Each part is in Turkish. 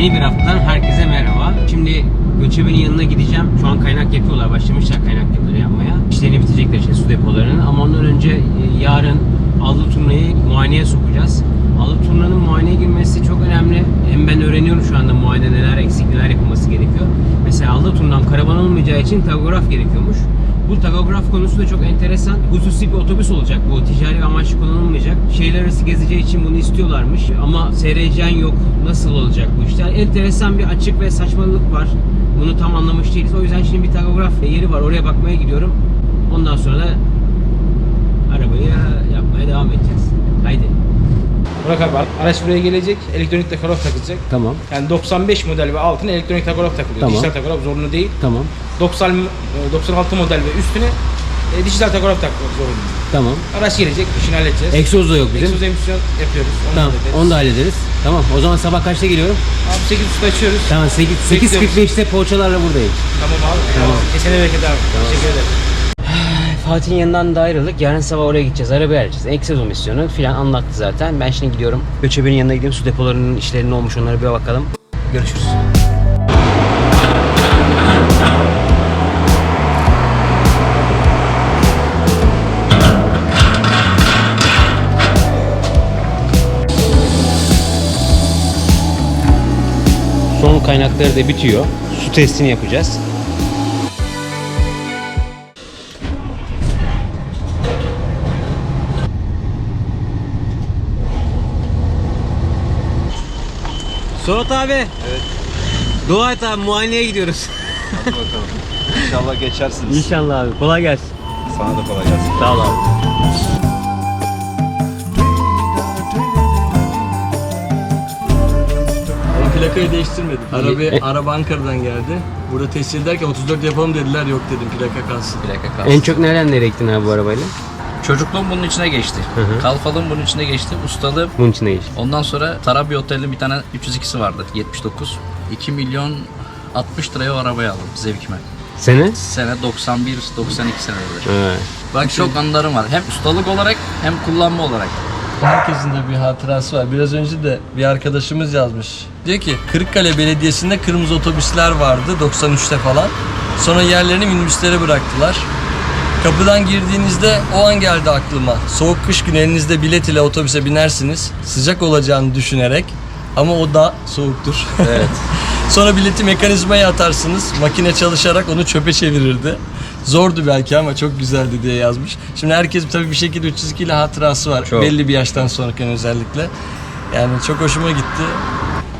Yeni bir haftadan herkese merhaba. Şimdi Göçebe'nin yanına gideceğim. Şu an kaynak yapıyorlar. Başlamışlar kaynak yapıları yapmaya. İşlerini bitirecekler işte su depolarının. Ama ondan önce e, yarın Allı Turna'yı muayeneye sokacağız. Allı Turna'nın muayeneye girmesi çok önemli. Hem ben öğreniyorum şu anda muayene neler eksik neler yapılması gerekiyor. Mesela Allı Turna'm karavan olmayacağı için tagograf gerekiyormuş. Bu tagograf konusu da çok enteresan. Hususi bir otobüs olacak bu. Ticari amaçlı kullanılmayacak. Şehirler arası gezeceği için bunu istiyorlarmış. Ama SRC'n yok. Nasıl olacak bu işler? Enteresan bir açık ve saçmalık var. Bunu tam anlamış değiliz. O yüzden şimdi bir tagograf yeri var. Oraya bakmaya gidiyorum. Ondan sonra da arabayı yapmaya devam edeceğiz. Haydi. Burak abi araç buraya gelecek, elektronik takograf takılacak. Tamam. Yani 95 model ve altına elektronik takograf takılıyor. Tamam. Dijital takograf zorunlu değil. Tamam. 90 e, 96 model ve üstüne e, dijital takograf takmak zorunlu. Tamam. Araç gelecek, işini halledeceğiz. Egzoz da yok bizim. Egzoz emisyon yapıyoruz. Onu Tamam. hallederiz. Onu da hallederiz. Tamam. O zaman sabah kaçta geliyorum? Abi 8 usta açıyoruz. Tamam 8, Bekliyoruz. 8.45'te poğaçalarla buradayım. Tamam abi. Tamam. Kesene bereket abi. Teşekkür ederim. Fatih'in yanından da ayrıldık. Yarın sabah oraya gideceğiz. Arabayı alacağız. Egzoz misyonu filan anlattı zaten. Ben şimdi gidiyorum. Göçebe'nin yanına gideyim. Su depolarının işleri ne olmuş onlara bir bakalım. Görüşürüz. Son kaynakları da bitiyor. Su testini yapacağız. Suat abi. Evet. Dua et abi muayeneye gidiyoruz. Hadi bakalım. İnşallah geçersiniz. İnşallah abi. Kolay gelsin. Sana da kolay gelsin. Sağ ol abi. Plakayı değiştirmedim. Araba, E- araba Ankara'dan geldi. Burada tescil ederken 34 yapalım dediler. Yok dedim plaka kalsın. Plaka kalsın. En çok nereden nereye gittin abi bu arabayla? Çocukluğum bunun içine geçti. Hı hı. Kalfalığım bunun içine geçti. Ustalığım. Bunun içine geçti. Ondan sonra Tarabi Otel'in bir tane 302'si vardı. 79. 2 milyon 60 liraya o arabayı aldım zevkime. Sene? Sene 91 92 seneleri. Evet. Bak çok anılarım var. Hem ustalık olarak hem kullanma olarak. Herkesin de bir hatırası var. Biraz önce de bir arkadaşımız yazmış. Diyor ki Kırıkkale Belediyesi'nde kırmızı otobüsler vardı 93'te falan. Sonra yerlerini minibüslere bıraktılar. Kapıdan girdiğinizde o an geldi aklıma. Soğuk kış günü elinizde bilet ile otobüse binersiniz. Sıcak olacağını düşünerek. Ama o da soğuktur. Evet. Sonra bileti mekanizmaya atarsınız. Makine çalışarak onu çöpe çevirirdi. Zordu belki ama çok güzeldi diye yazmış. Şimdi herkes tabii bir şekilde 302 ile hatırası var. Çok. Belli bir yaştan sonraki özellikle. Yani çok hoşuma gitti.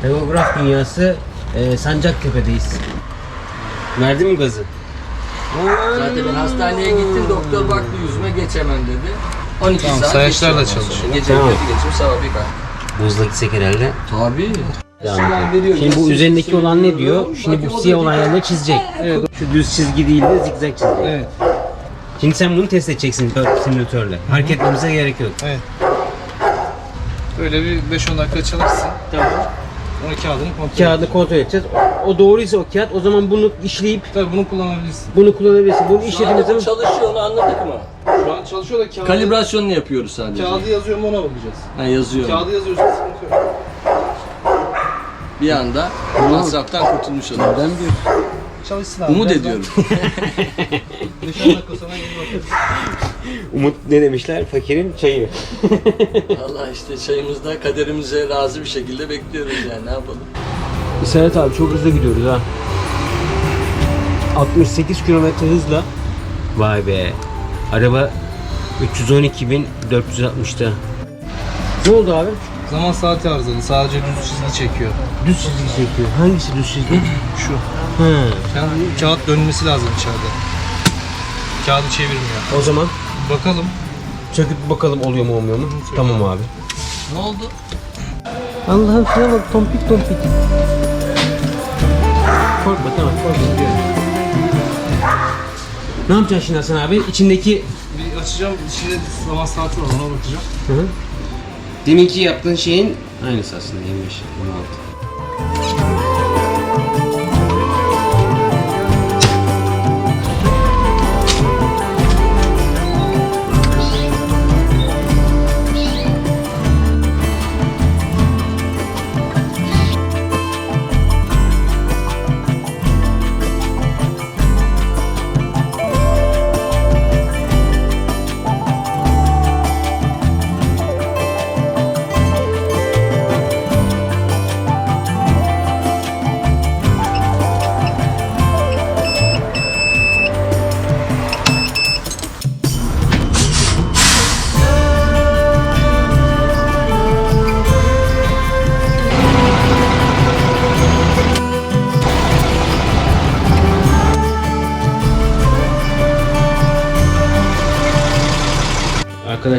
Demograf dünyası e, Sancaktepe'deyiz. Verdi mi gazı? Zaten ben hastaneye gittim doktor baktı yüzüme geçemem dedi. 12 Tamam, saat sayaçlar da ondan çalışıyor. Gece Tamam. kötü geçim sabah bir kalk. Buzla gitsek herhalde. Tabii. Devam edelim. Şimdi bu üzerindeki olan ne diyor? Şimdi bu siyah olan yerleri çizecek. Şu düz çizgi değil de zigzag çizecek. Evet. Şimdi sen bunu test edeceksin simülatörle. Hareket etmemize gerek yok. Böyle bir 5-10 dakika çalışsın. Tamam. Sonra kağıdını kontrol Kağıdı kontrol edeceğiz. O doğruysa o kağıt o zaman bunu işleyip Tabii bunu kullanabilirsin. bunu kullanabilirsin. Bunu işlediğimiz zaman çalışıyor onu anladık mı? Şu an çalışıyor da kağıdı, Kalibrasyonunu yapıyoruz sadece. kağıdı yazıyor mu ona bakacağız. Ha, yazıyor. Kağıdı yazıyorsa sıkıntı yok. Bir anda masraftan kurtulmuş oluyoruz. Ben Çalışsın abi. Umut ediyorum. 5-10 dakika sonra gelip bakarız. Umut ne demişler? Fakirin çayı. Valla işte çayımızda kaderimize razı bir şekilde bekliyoruz yani ne yapalım. Serhat abi çok hızlı gidiyoruz ha. 68 kilometre hızla. Vay be. Araba 312.460'ta. Ne oldu abi? Zaman saati arızalı. Sadece düz çizgi çekiyor. Düz çizgi çekiyor. Hangisi düz çizgi? Şu. Yani kağıt dönmesi lazım içeride. Kağıdı çevirmiyor. O zaman Bakalım. çöküp bakalım oluyor mu olmuyor mu? Tamam abi. Ne oldu? Allah'ım şuna bak tompik tompik. Korkma tamam korkma. Ne yapacaksın şimdi Hasan abi? İçindeki Bir açacağım. İçinde zaman saati var ona bakacağım. Hı hı. Deminki yaptığın şeyin aynısı aslında 25, 16.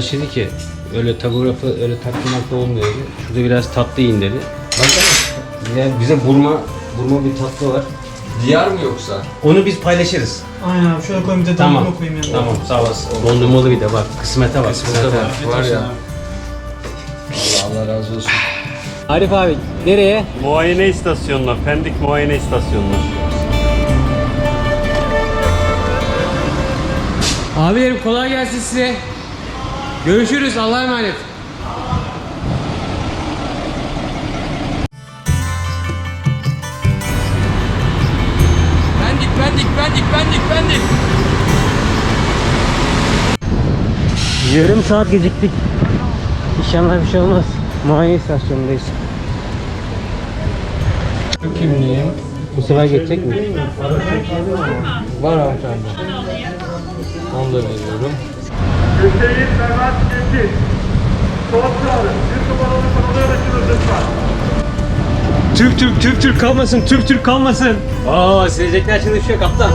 Dedi ki öyle tagografı öyle taktırmakta olmuyor dedi. Şurada biraz tatlı yiyin dedi. Baksana. Ya bize burma burma bir tatlı var. Diyar mı yoksa? Onu biz paylaşırız. Aynen abi şöyle koyayım bir de Tamam. dondurma koyayım yanına. Tamam sağ olasın. Dondurmalı bir de bak kısmete bak kısmete bak. Var ya. Allah, Allah razı olsun. Arif abi nereye? Muayene istasyonuna, Pendik muayene istasyonuna. Abilerim kolay gelsin size. Görüşürüz Allah'a emanet. Bendik, bendik, bendik, bendik, bendik. Yarım saat geciktik. İnşallah bir şey olmaz. Muayene istasyonundayız. Kimliğim. Bu sefer geçecek mi? Var hanımefendi. Onu da veriyorum. Hüseyin Mehmet Geçit. Son çağrı. Bir numaralı konuya geçiniz lütfen. Türk Türk Türk Türk kalmasın. Türk Türk kalmasın. Aa silecekler çalışıyor kaptan.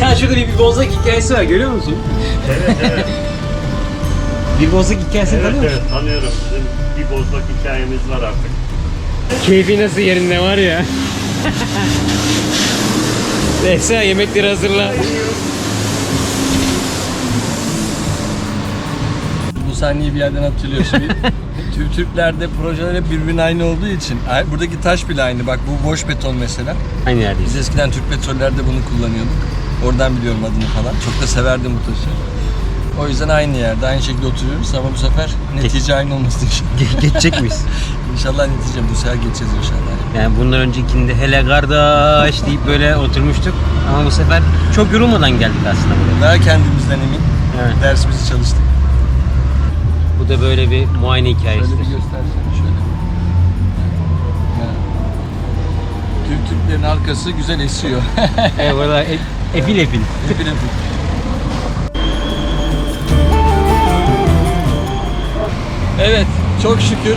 Ya şurada bir, bir bozlak hikayesi var görüyor musun? Evet evet. Bir bozlak hikayesini evet, tanıyor musun? evet tanıyorum. Bizim bir bozlak hikayemiz var artık. Keyfi nasıl yerinde var ya. Neyse yemekleri hazırla. Bu sahneyi bir yerden hatırlıyorsun. Türk Türklerde projeler hep birbirine aynı olduğu için. Buradaki taş bile aynı. Bak bu boş beton mesela. Aynı yerdeyiz. Biz eskiden Türk petrollerde bunu kullanıyorduk. Oradan biliyorum adını falan. Çok da severdim bu taşı. O yüzden aynı yerde, aynı şekilde oturuyoruz ama bu sefer netice aynı olmasın inşallah. Geçecek miyiz? İnşallah netice bu sefer geçeceğiz inşallah. Yani bundan öncekinde hele kardeş deyip böyle oturmuştuk. Ama bu sefer çok yorulmadan geldik aslında. Daha kendimizden emin. Evet. Dersimizi çalıştık. Bu da böyle bir muayene Şöyle hikayesi. bir göstersene şöyle. Evet. Türk Türklerin arkası güzel esiyor. Evet valla e- efil efil. Efil efil. Evet, çok şükür.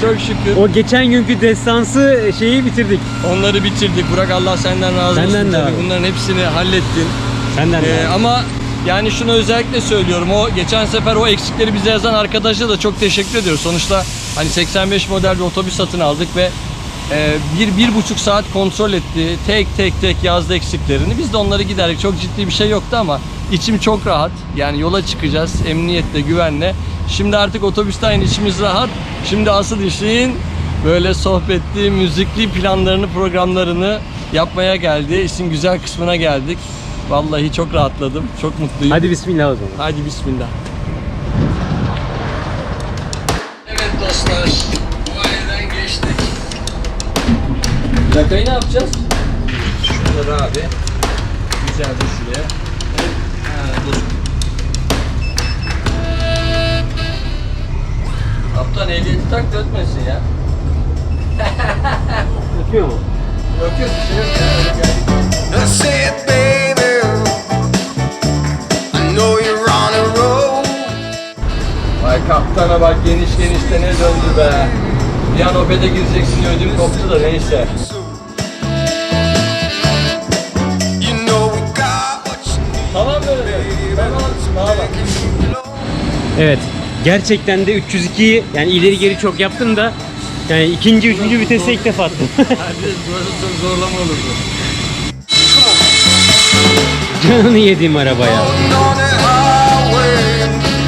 çok şükür. O geçen günkü destansı şeyi bitirdik. Onları bitirdik. Burak Allah senden razı olsun. Senden de. Bunların hepsini hallettin. Senden de. Ee, ama yani şunu özellikle söylüyorum. O geçen sefer o eksikleri bize yazan arkadaşa da çok teşekkür ediyoruz. Sonuçta hani 85 model bir otobüs satın aldık ve e, bir, bir buçuk saat kontrol etti. Tek tek tek yazdı eksiklerini. Biz de onları giderdik. Çok ciddi bir şey yoktu ama içim çok rahat. Yani yola çıkacağız emniyetle, güvenle. Şimdi artık otobüsten içimiz rahat. Şimdi asıl işin böyle sohbetli, müzikli planlarını, programlarını yapmaya geldi. İşin güzel kısmına geldik. Vallahi çok rahatladım. Çok mutluyum. Hadi bismillah o zaman. Hadi bismillah. Evet dostlar. Bu aydan geçtik. Plakayı ne yapacağız? Şuraları abi. Güzelce şuraya. Ha, dur. Kaptan ehliyeti tak da ötmesin ya. Ötüyor mu? Yok yok bir şey yok ya. Öyle geldik. That's it, baby. I know you're on a roll. Vay kaptana bak geniş geniş de ne döndü be. Bir an opede gireceksin diye ödüm koptu da neyse. You know we got what you need. Tamam böyle. Tamam. Tamam. Evet. Gerçekten de 302'yi yani ileri geri çok yaptım da yani ikinci, üçüncü vitese ilk defa attım. Burası çok zorlama olurdu. Canını yediğim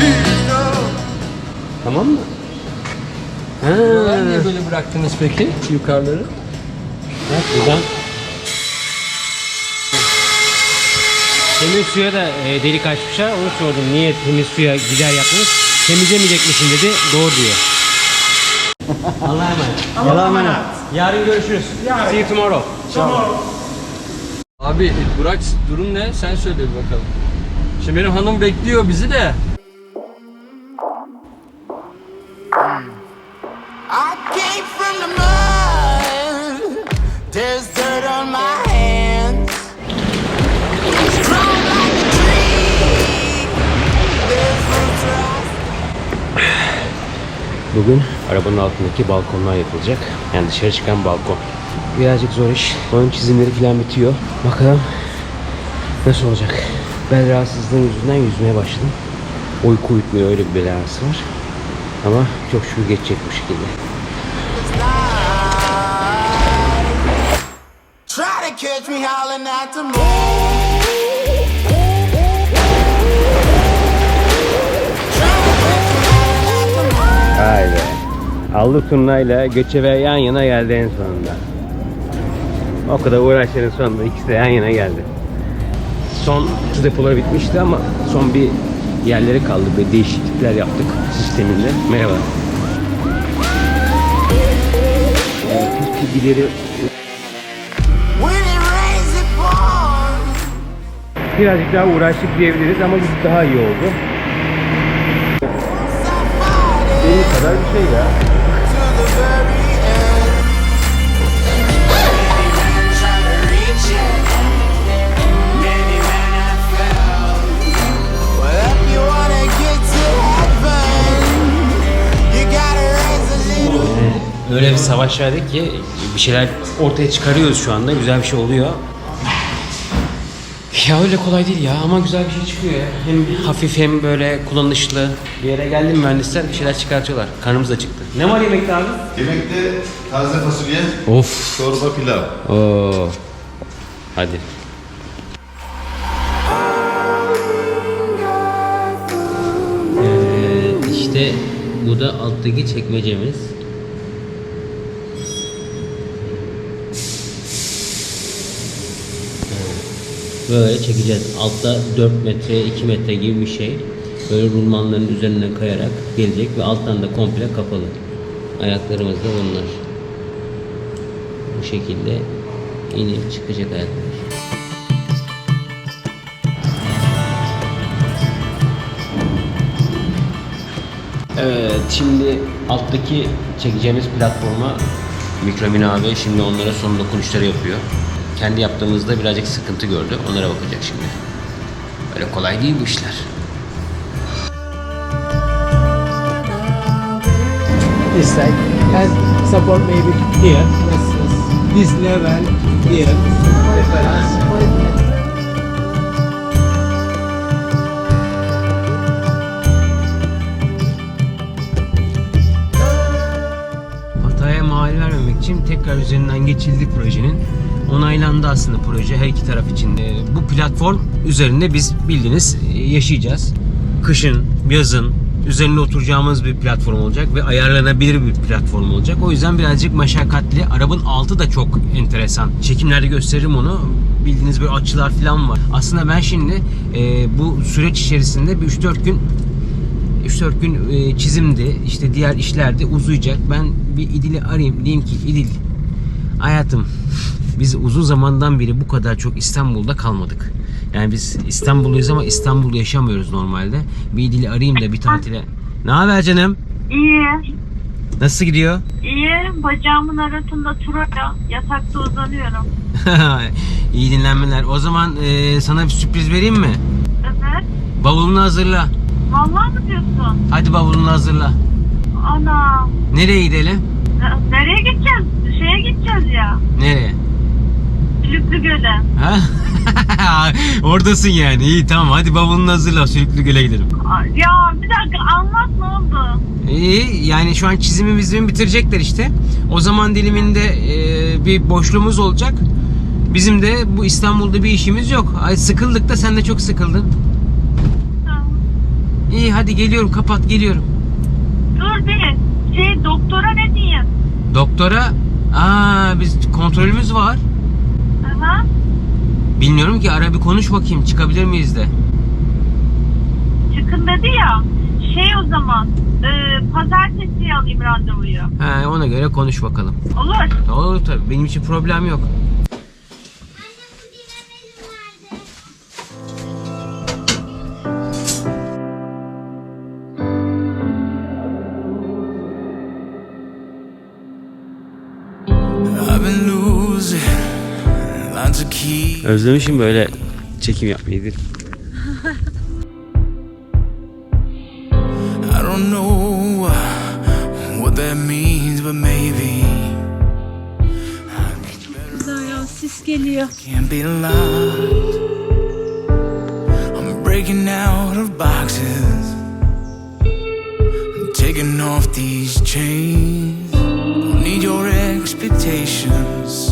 eased up. Tamam mı? Ha. Niye böyle bıraktınız peki yukarıları? Bak buradan. Temiz suya da e, delik açmışlar. Onu sordum. Niye temiz suya gider yaptınız? Temizlemeyecek misin dedi. Doğru diyor. Allah'a emanet. Allah'a emanet. Yarın görüşürüz. See you tomorrow. Abi Burak durum ne? Sen söyle bir bakalım. Şimdi benim hanım bekliyor bizi de. I came from the mud. There's dirt Bugün arabanın altındaki balkonlar yapılacak. Yani dışarı çıkan balkon. Birazcık zor iş. Onun çizimleri falan bitiyor. Bakalım nasıl olacak. Bel rahatsızlığım yüzünden yüzmeye başladım. Uyku uyutmuyor öyle bir bel ağrısı var. Ama çok şükür geçecek bu şekilde. Try to catch me howling at the moon. Vay be. Allı turnayla göçebe yan yana geldi en sonunda. O kadar uğraşların sonunda ikisi de yan yana geldi. Son su depoları bitmişti ama son bir yerleri kaldı. Böyle değişiklikler yaptık sisteminde. Merhaba. Birazcık daha uğraştık diyebiliriz ama bu daha iyi oldu. Gotta raise a little. Öyle bir savaş verdik ki bir şeyler ortaya çıkarıyoruz şu anda. Güzel bir şey oluyor. Ya öyle kolay değil ya ama güzel bir şey çıkıyor ya. Hem hafif hem böyle kullanışlı. Bir yere geldim mühendisler bir şeyler çıkartıyorlar. Karnımız da çıktı. Ne var yemekte abi? Yemekte taze fasulye, Of. çorba pilav. Oo. Hadi. Evet, işte bu da alttaki çekmecemiz. Böyle çekeceğiz. Altta 4 metre, 2 metre gibi bir şey. Böyle rulmanların üzerinden kayarak gelecek ve alttan da komple kapalı. Ayaklarımız da bunlar. Bu şekilde inip çıkacak ayaklar. Evet, şimdi alttaki çekeceğimiz platforma Mikromin abi şimdi onlara son dokunuşları yapıyor. Kendi yaptığımızda birazcık sıkıntı gördü. Onlara bakacak şimdi. Öyle kolay değil bu işler. this side and support maybe here this, is- this level here Hataya mal vermemek için tekrar üzerinden geçildi projenin. Onaylandı aslında proje her iki taraf için. Ee, Bu platform üzerinde biz bildiğiniz e, yaşayacağız. Kışın, yazın üzerinde oturacağımız bir platform olacak ve ayarlanabilir bir platform olacak. O yüzden birazcık meşakkatli. Arabanın altı da çok enteresan. Çekimlerde gösteririm onu. Bildiğiniz böyle açılar falan var. Aslında ben şimdi e, bu süreç içerisinde bir 3-4 gün 3-4 gün e, çizimdi, işte diğer işlerde uzayacak. Ben bir İdil'i arayayım, diyeyim ki İdil, hayatım biz uzun zamandan beri bu kadar çok İstanbul'da kalmadık. Yani biz İstanbulluyuz ama İstanbul'da yaşamıyoruz normalde. Bir İdil'i arayayım da bir tatile. Ne haber canım? İyi, Nasıl gidiyor? iyi. Bacağımın arasında turaya yatakta uzanıyorum. İyi dinlenmeler. O zaman e, sana bir sürpriz vereyim mi? Evet. Bavulunu hazırla. Vallahi mı diyorsun? Hadi bavulunu hazırla. Ana. Nereye gidelim? ne- Nereye gideceğiz? Şeye gideceğiz ya. Nereye? Lüplü Göl'e. Ha? Oradasın yani. İyi tamam hadi bavulunu hazırla. Sülüklü Göl'e gidelim. Ya bir dakika anlat ne oldu? İyi yani şu an çizimi bizimi bitirecekler işte. O zaman diliminde e, bir boşluğumuz olacak. Bizim de bu İstanbul'da bir işimiz yok. Ay sıkıldık da sen de çok sıkıldın. Ha. İyi hadi geliyorum kapat geliyorum. Dur bir. Şey doktora ne diyeyim? Doktora aa biz kontrolümüz var. Aha. Bilmiyorum ki ara bir konuş bakayım çıkabilir miyiz de. Çıkın dedi ya. Şey o zaman. E, pazartesiye alayım randevuyu. Ha, ona göre konuş bakalım. Olur. Olur tabii benim için problem yok. Özlemişim böyle çekim yapmayı. I don't know what that means, but maybe Güzel ya sis geliyor. can't be locked. Or breaking out of boxes, I'm taking off these chains. Don't need your expectations.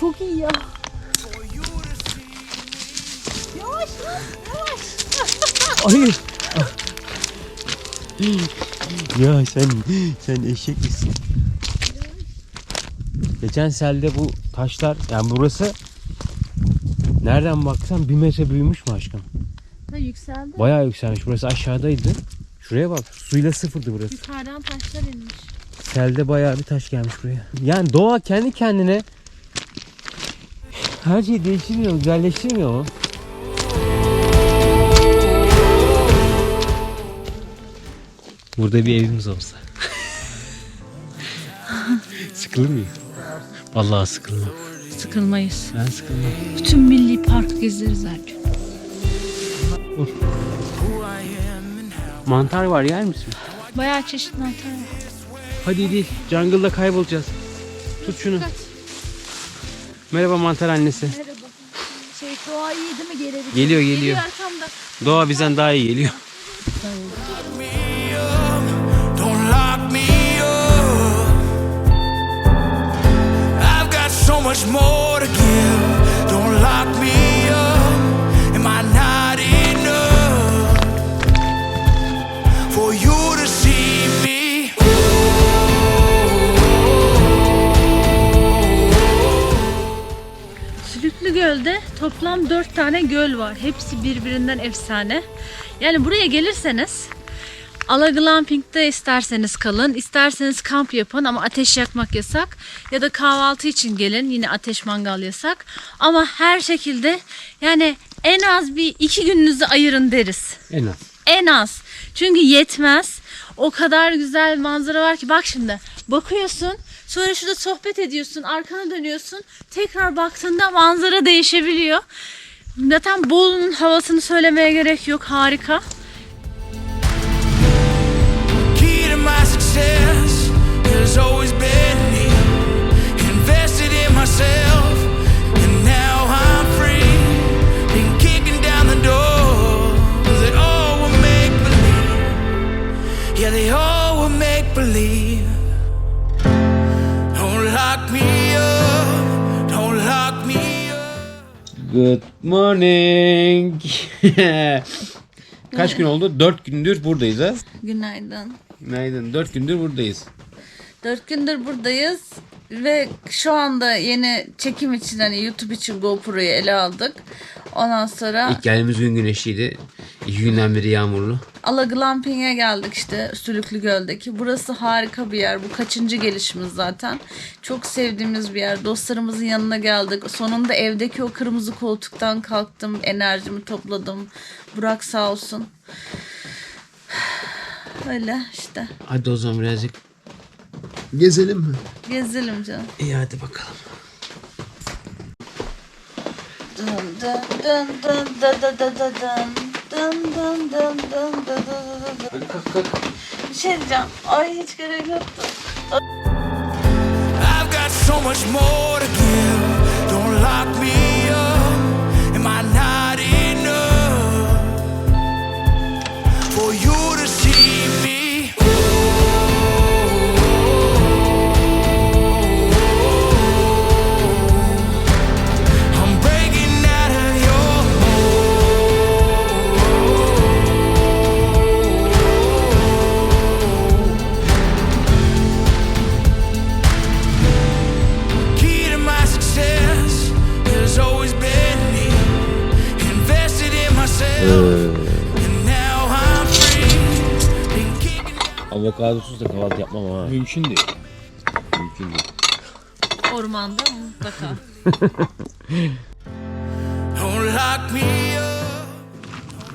Çok iyi ya. Hayır. ya sen sen eşek misin? Geçen selde bu taşlar yani burası nereden baksan bir metre büyümüş mü aşkım? Ha, yükseldi. Bayağı yükselmiş. Burası aşağıdaydı. Şuraya bak. Suyla sıfırdı burası. Yukarıdan taşlar inmiş. Selde bayağı bir taş gelmiş buraya. Yani doğa kendi kendine her şeyi değiştirmiyor, güzelleştirmiyor mu? Burada bir evimiz olsa. Sıkılır mıyım? Vallahi sıkılmam. Sıkılmayız. Ben sıkılmam. Bütün milli park gezeriz her gün. Mantar var yer misin? Bayağı çeşitli mantar var. Hadi değil. Jungle'da kaybolacağız. Tut şunu. Merhaba mantar annesi. Şey doğa iyi değil mi geri? Geliyor geliyor. arkamda. Doğa bizden daha iyi geliyor. Don't lock me up. I've got so much more to give. Don't lock me Göl'de toplam 4 tane göl var. Hepsi birbirinden efsane. Yani buraya gelirseniz Ala Glamping'de isterseniz kalın, isterseniz kamp yapın ama ateş yakmak yasak. Ya da kahvaltı için gelin, yine ateş mangal yasak. Ama her şekilde yani en az bir iki gününüzü ayırın deriz. En az. En az. Çünkü yetmez. O kadar güzel manzara var ki bak şimdi bakıyorsun sonra şurada sohbet ediyorsun arkana dönüyorsun. Tekrar baktığında manzara değişebiliyor. Zaten Bolu'nun havasını söylemeye gerek yok. Harika. Key to my success has always Good morning. Kaç gün oldu? 4 gündür buradayız ha. Günaydın. Günaydın. 4 gündür buradayız. Dört gündür buradayız ve şu anda yeni çekim için hani YouTube için GoPro'yu ele aldık. Ondan sonra İlk geldiğimiz gün güneşliydi. İki günden beri yağmurlu. Ala Glamping'e geldik işte Sülüklü Göl'deki. Burası harika bir yer. Bu kaçıncı gelişimiz zaten. Çok sevdiğimiz bir yer. Dostlarımızın yanına geldik. Sonunda evdeki o kırmızı koltuktan kalktım. Enerjimi topladım. Burak sağ olsun. Öyle işte. Hadi o zaman birazcık gezelim mi? Gezelim canım. İyi hadi bakalım. Dın dın dın dın dın dın dın dın dın. Dın dın dın dın dın dın dın dın. Bir şey diyeceğim. Ay hiç gerek yoktu. I've got so much more to give. Don't lock me Mümkün değil. Mümkün değil. Ormanda mutlaka.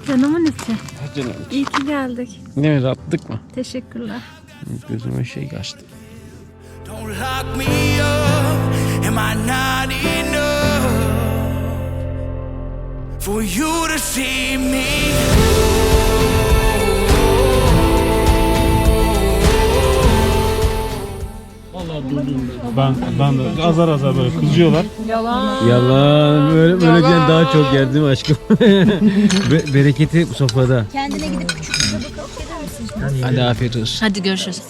Canımın içi. Canım. İyi ki geldik. Ne mi rahatladık mı? Teşekkürler. Gözüme şey kaçtı. for you to see me. Ben, ben de azar azar böyle kızıyorlar. Yalan. Böyle, böylece daha çok değil mi aşkım? Be- bereketi sofrada. Kendine gidip küçük bir tabak alıp gelir misin? Hadi afiyet olsun. Hadi görüşürüz.